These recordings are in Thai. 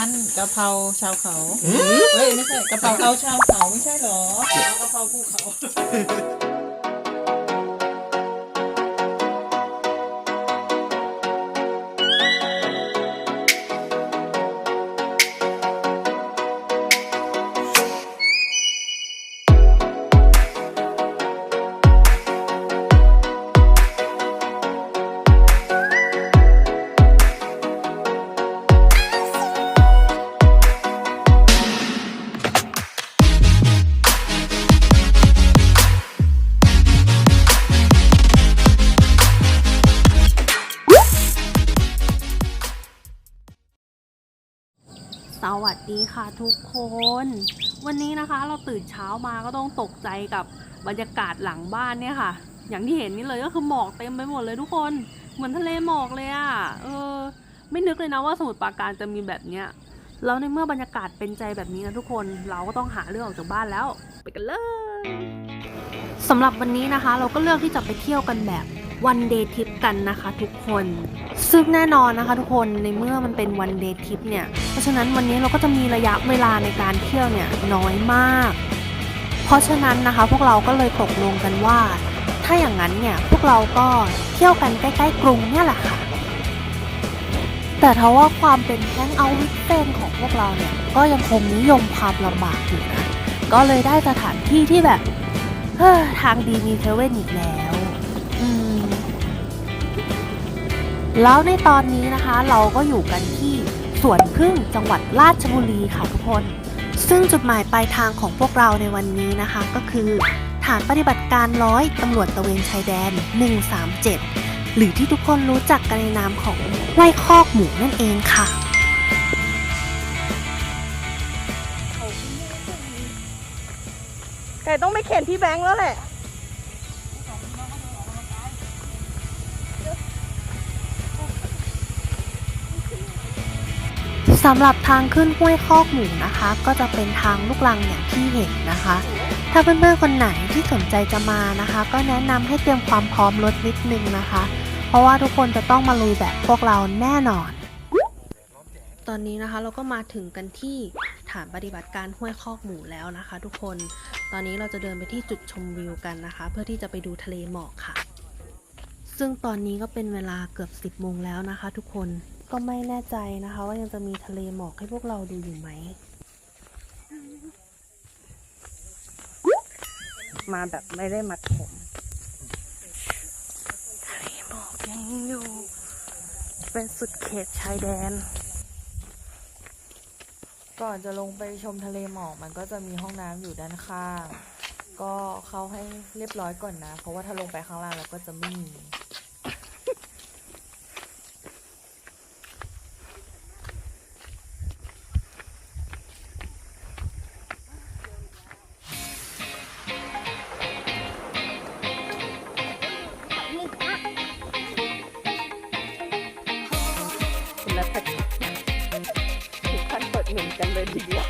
านกะเพราชาวเขาเฮ้ยไม่ใช่กะเพราเอาชาวเขาไม่ใช่เหรอเอากะเพราภูเขา สวัสดีค่ะทุกคน วันนี้นะคะเราตื่นเช้ามาก็ต้องตกใจกับบรรยากาศหลังบ้านเนี่ยค่ะ อย่างที่เห็นนี่เลยก็คือหมอกเต็มไปหมดเลยทุกคนเหมือนทะเลหมอกเลยอะ่ะเออ ไม่นึกเลยนะว่าสมุทรปราการจะมีแบบเนี้ยแล้วในเมื่อบรรยากาศเป็นใจแบบนี้นะทุกคนเราก็ต้องหาเรื่องออกจากบ้านแล้ว ไปกันเลยสำหรับวันนี้นะคะ เราก็เลือกที่จะไปเที่ยวกันแบบ วันเดย์ทิปกันนะคะทุกคน ซึ่งแน่นอนนะคะทุกคนในเมื่อมันเป็นวันเดย์ทิปเนี่ย เพราะฉะนั้นวันนี้เราก็จะมีระยะเวลาในการเที่ยวเนี่ยน้อยมาก เพราะฉะนั้นนะคะพวกเราก็เลยตกลงกันว่า ถ้าอย่างนั้นเนี่ยพวกเราก็เที่ยวกันใกล้ๆกรุงเนี่ยแหละค่ะแต่ทว่าความเป็นแก๊งเอาวิกเฟนของพวกเราเนี่ยก็ยังคงนิยมความลำบากอยู่นะ ก็เลยได้สถานที่ที่แบบเฮ้อทางดีมีเทเว่นอีกแล้ว แล้วในตอนนี้นะคะเราก็อยู่กันที่สวนพึ่งจังหวัดราชบุรีค่ะทุกคน ซึ่งจุดหมายปลายทางของพวกเราในวันนี้นะคะ ก็คือ ฐานปฏิบัติการร้อยตำรวจตระเวนชายแดน 137 หรือที่ทุกคนรู้จักกันในนามของไล่คอกหมูนั่นเองค่ะไก่ต้องไปเข็นพี่แบงค์แล้วแหละ สำหรับทางขึ้นห้วยคอกหมูนะคะ ก็จะเป็นทางลูกลังอย่างที่เห็นนะคะ ถ้าเพื่อนๆคนไหนที่สนใจจะมานะคะ ก็แนะนำให้เตรียมความพร้อมรถนิดนึงนะคะ เพราะว่าทุกคนจะต้องมาลุยแบบพวกเราแน่นอน ตอนนี้นะคะเราก็มาถึงกันที่ฐานปฏิบัติการห้วยคอกหมูแล้วนะคะ ทุกคนตอนนี้เราจะเดินไปที่จุดชมวิวกันนะคะ เพื่อที่จะไปดูทะเลหมอกค่ะ ซึ่งตอนนี้ก็เป็นเวลาเกือบ 10โมงแล้วนะคะ ทุกคน ก็ไม่แน่ใจนะคะ ว่ายังจะมีทะเลหมอกให้พวกเราดูอยู่ไหม มาแบบไม่ได้มัดผมทะเลหมอกยังอยู่ เป็นสุดเขตชายแดน ก่อนจะลงไปชมทะเลหมอกมันก็จะมีห้องน้ำอยู่ด้านข้าง ก็เข้าให้เรียบร้อยก่อนนะ เพราะว่าถ้าลงไปข้างล่างแล้วก็จะไม่มี และถ้าถึงขั้นเปิดเหมือนกันเลยทีเดียว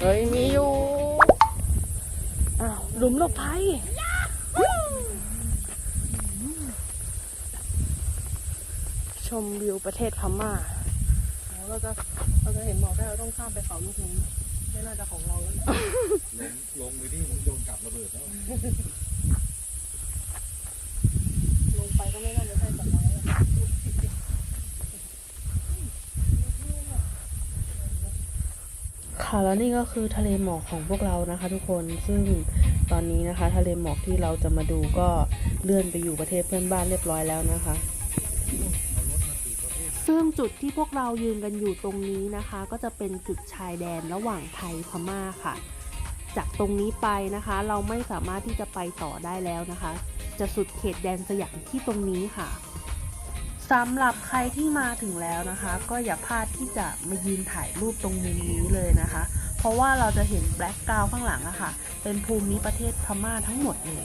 เฮ้ยมีอยู่ อ้าวหลุมหลบภัยชมวิวประเทศพม่าเราจะเราจะเห็นหมอกได้เราต้องข้ามไปเขาลูกนี้ ไม่น่าจะของเราแล้วลงลงไปที่โดนกลับระเบิดแล้วลงไปก็ไม่น่าจะใช่ของเราแล้วค่ะแล้วนี่ก็คือทะเลหมอกของพวกเรานะคะ ทุกคนซึ่งตอนนี้นะคะ ทะเลหมอกที่เราจะมาดูก็เลื่อนไปอยู่ประเทศเพื่อนบ้านเรียบร้อยแล้วนะคะ ซึ่งจุดที่พวกเรายืนกันอยู่ตรงนี้นะคะ ก็จะเป็นจุดชายแดนระหว่างไทยพม่าค่ะ จากตรงนี้ไปนะคะ เราไม่สามารถที่จะไปต่อได้แล้วนะคะ จะสุดเขตแดนสยามที่ตรงนี้ค่ะสำหรับใครที่มาถึงแล้วนะคะ ก็อย่าพลาดที่จะมายืนถ่ายรูปตรงมุมนี้เลยนะคะ เพราะว่าเราจะเห็นแบล็กกราวข้างหลังอะค่ะ เป็นภูมิประเทศพม่าทั้งหมดเลย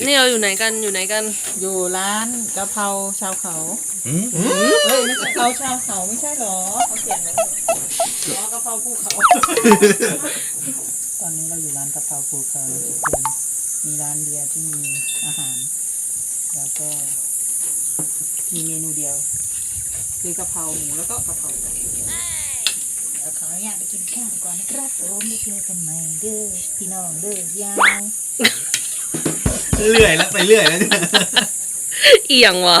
นี่เราอยู่ไหนกันอยู่ไหนกันอยู่ร้านกะเพราชาวเขาเฮ้ยไม่ใช่กะเพราชาวเขาไม่ใช่หรอเขาเขียนไว้อ๋อกะเพราภูเขา ตอนนี้เราอยู่ร้านกะเพราภูเขานะทุกคนมีร้านเดียวที่มีอาหาร แล้วก็มีเมนูเดียว คือกะเพราหมูแล้วก็กะเพราไก่เดี๋ยวขออนุญาตไปกินข้าวก่อนนะครับผมไม่เจอกันใหม่เด้อพี่น้องเด้อยาว เรื่อยแล้วไปเรื่อยแล้วเนี่ยเอียงว่ะ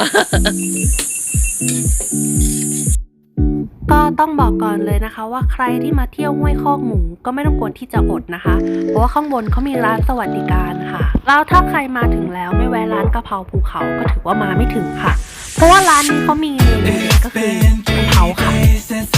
ก็ต้องบอกก่อนเลยนะคะว่าใครที่มาเที่ยวห้วยคอกหมูก็ไม่ต้องกลัวที่จะอดนะคะ เพราะว่าข้างบนเขามีร้านสวัสดิการค่ะแล้วถ้าใครมาถึงแล้วไม่แวะร้านกะเพราภูเขาก็ถือว่ามาไม่ถึงค่ะ เพราะว่าร้านนี้เขามีเมนูเด็ดก็คือกะเพราค่ะ